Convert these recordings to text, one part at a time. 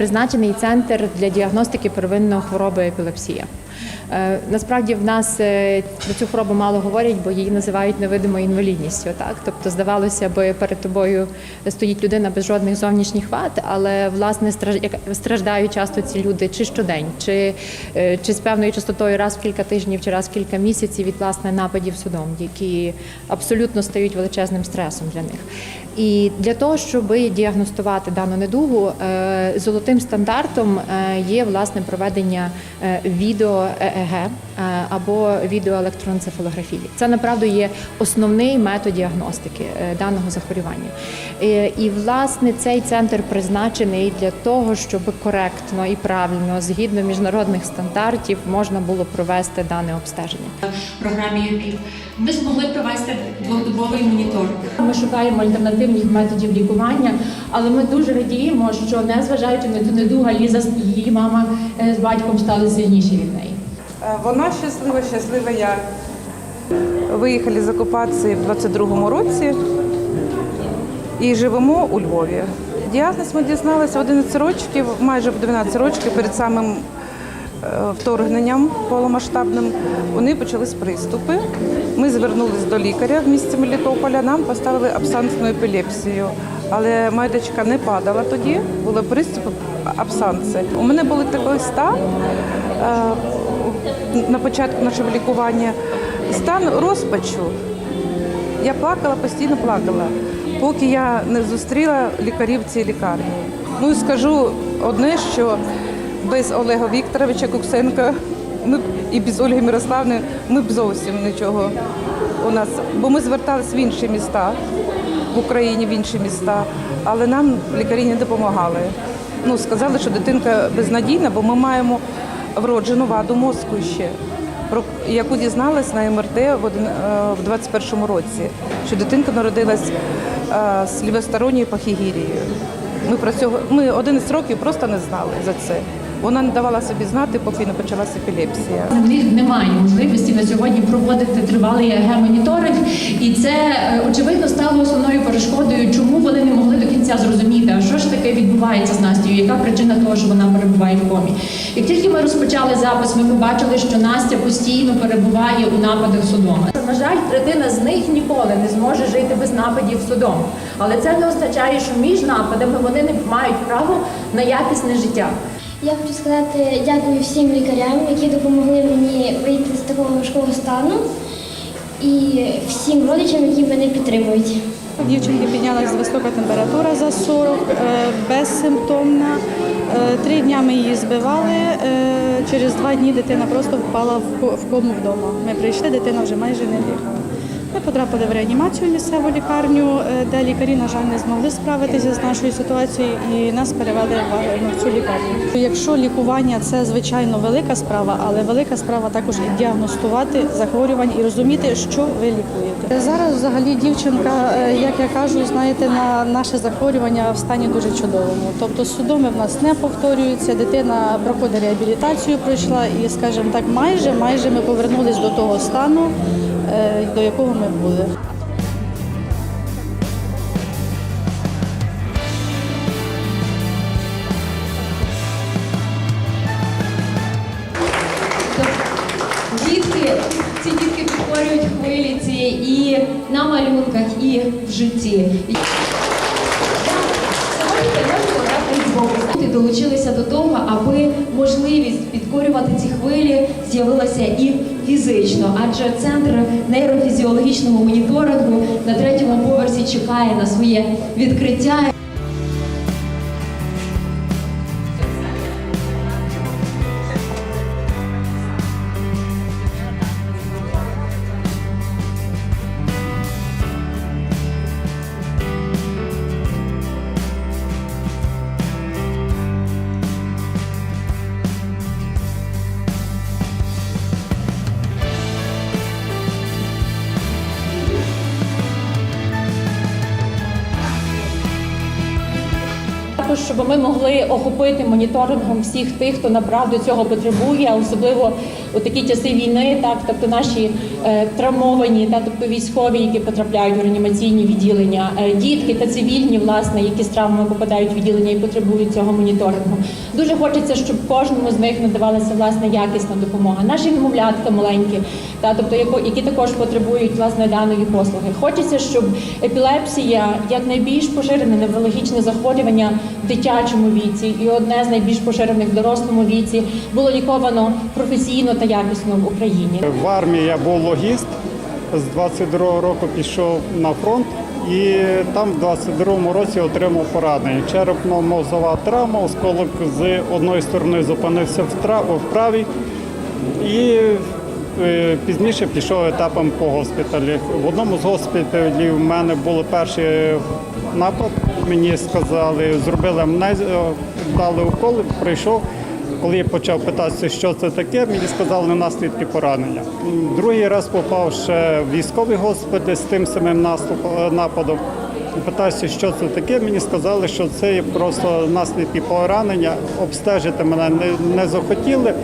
призначений центр для діагностики первинної хвороби епілепсія. Е, Насправді в нас е, про цю хворобу мало говорять, бо її називають невидимою інвалідністю. Так, тобто здавалося би, перед тобою стоїть людина без жодних зовнішніх вад, але власне страждають часто ці люди чи щодень, чи, е, чи з певною частотою раз в кілька тижнів, чи раз в кілька місяців від власне нападів судом, які абсолютно стають величезним стресом для них. І для того, щоб діагностувати дану недугу, е, золотим стандартом е, є власне проведення е, відео ЕЕГ або відеоелектроенцефалографії. Це направду є основний метод діагностики даного захворювання. І власне цей центр призначений для того, щоб коректно і правильно, згідно міжнародних стандартів, можна було провести дане обстеження. програмі ЮПІ, ми змогли провести двохдобовий моніторинг. Ми шукаємо альтернативних методів лікування, але ми дуже радіємо, що незважаючи на цю недугу, Ліза її мама е, з батьком стали сильніші від неї. Е, Вона щаслива, щаслива я. Виїхали з окупації в 22-му році і живемо у Львові. Діагноз ми дізналися 11 років, майже в 12 років перед самим вторгненням повномасштабним. Вони почались приступи. Ми звернулись до лікаря в місті Мелітополя. Нам поставили абсантну епілепсію. Але моя дочка не падала тоді, були приступи абсанци. У мене був такий стан е, на початку нашого лікування, стан розпачу. Я плакала, постійно плакала, поки я не зустріла лікарів цій лікарні. Ну і скажу одне, що без Олега Вікторовича Куксенка ми б- і без Ольги Мирославни ми б зовсім нічого у нас, бо ми зверталися в інші міста в Україні, в інші міста, але нам лікарі не допомагали. Ну, сказали, що дитинка безнадійна, бо ми маємо вроджену ваду мозку ще про яку дізналась на МРТ в один- е, в 21-му році, що дитинка народилась е, з лівосторонньою пахігірією. Ми про цього ми 11 років просто не знали за це. Вона не давала собі знати, поки не почалася епілепсія. Немає можливості на сьогодні проводити тривалий ЕГ-моніторинг, і це е, очевидно стало основною перешкодою, чому вони не могли до кінця зрозуміти, а що ж таке відбувається з Настю, яка причина того, що вона перебуває в комі. Як тільки ми розпочали запис, ми побачили, що Настя постійно перебуває у нападах судома. На жаль, третина з них ніколи не зможе жити без нападів судом. Але це не означає, що між нападами вони не мають право на якісне життя. Я хочу сказати дякую всім лікарям, які допомогли мені вийти з такого важкого стану, і всім родичам, які мене підтримують. Дівчинки піднялася висока температура за 40, е, безсимптомна. Е, Три дні ми її збивали. е, Через два дні дитина просто впала в кому вдома. Ми прийшли, дитина вже майже не дихала. Ми потрапили в реанімацію місцеву лікарню, е, де лікарі, на жаль, не змогли справитися з нашою ситуацією і нас перевели в ну, цю лікарню. Якщо лікування це звичайно велика справа, але велика справа також і діагностувати захворювання і розуміти, що ви лікуєте. Зараз взагалі дівчинка, е, як я кажу, знаєте, на наше захворювання в стані дуже чудовому. Тобто судоми в нас не повторюються, дитина проходить реабілітацію, пройшла і, скажімо так, майже майже ми повернулись до того стану, до якого ми були. Дітки, ці дітки підтворюють хвилі ці і на малюнках, і в житті. Сьогодні також фотографії долучилися до того, аби можливість підкорювати ці хвилі з'явилася і фізично, адже центр нейрофізіологічного моніторингу на третьому поверсі чекає на своє відкриття. Щоб ми могли охопити моніторингом всіх тих, хто направду цього потребує, особливо у такі часи війни, так тобто наші е, травмовані, та тобто військові, які потрапляють у реанімаційні відділення, е, дітки та цивільні, власне, які з травмами попадають в відділення і потребують цього моніторингу. Дуже хочеться, щоб кожному з них надавалася власне якісна допомога. Наші немовлятка маленькі, та тобто які також потребують власне даної послуги. Хочеться, щоб епілепсія як найбільш поширене неврологічне захворювання в дитячому віці і одне з найбільш поширених в дорослому віці було ліковано професійно та якісно в Україні. В армії я був логіст. З 22-го року пішов на фронт і там в 22-му році отримав поранення. Черепно-мозова травма, осколок з одної сторони зупинився в правій і пізніше пішов етапом по госпіталі. В одному з госпіталів в мене був перший напад. Мені сказали, зробили амнезію, дали уколи, прийшов. Коли я почав питатися, що це таке, мені сказали наслідки поранення. Другий раз попав ще в військовий госпіталь з тим самим наступ- нападом. Питаюся, що це таке. Мені сказали, що це просто наслідки поранення. Обстежити мене не, не захотіли.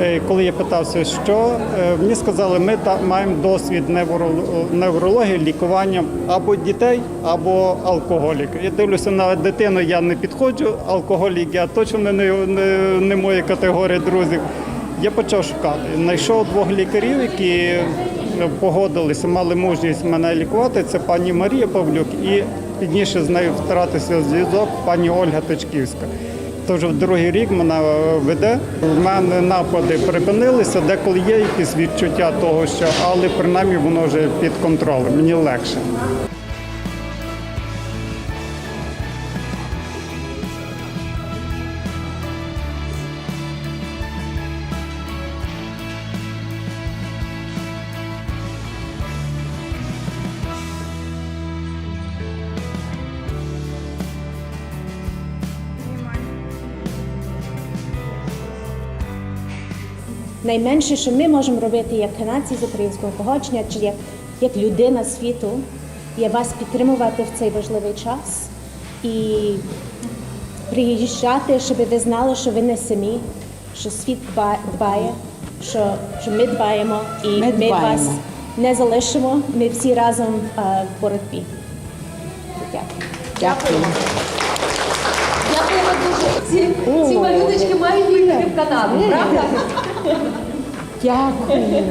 Е, Коли я питався, що е, мені сказали, ми маємо досвід невро- неврології лікування або дітей, або алкоголік. Я дивлюся на дитину, я не підходжу. Алкоголік я точно не, не, не, моя категорія друзів. Я почав шукати. Знайшов двох лікарів, які погодилися, мали мужність мене лікувати. Це пані Марія Павлюк і пізніше з нею втратився зв'язок пані Ольга Точківська. То вже другий рік мене е, веде. У мене напади припинилися, деколи є якісь відчуття того, що але принаймні воно вже під контролем. Мені легше. Найменше, що ми можемо робити як канадці з українського походження, чи як, як людина світу, є вас підтримувати в цей важливий час і приїжджати, щоб ви знали, що ви не самі, що світ дба- дбає, що, що ми дбаємо і ми, вас не залишимо. Ми всі разом а, в боротьбі. Дякую. Дякуємо дуже. Ці, ці малюночки мають їхати в Канаду, правда? Дякую.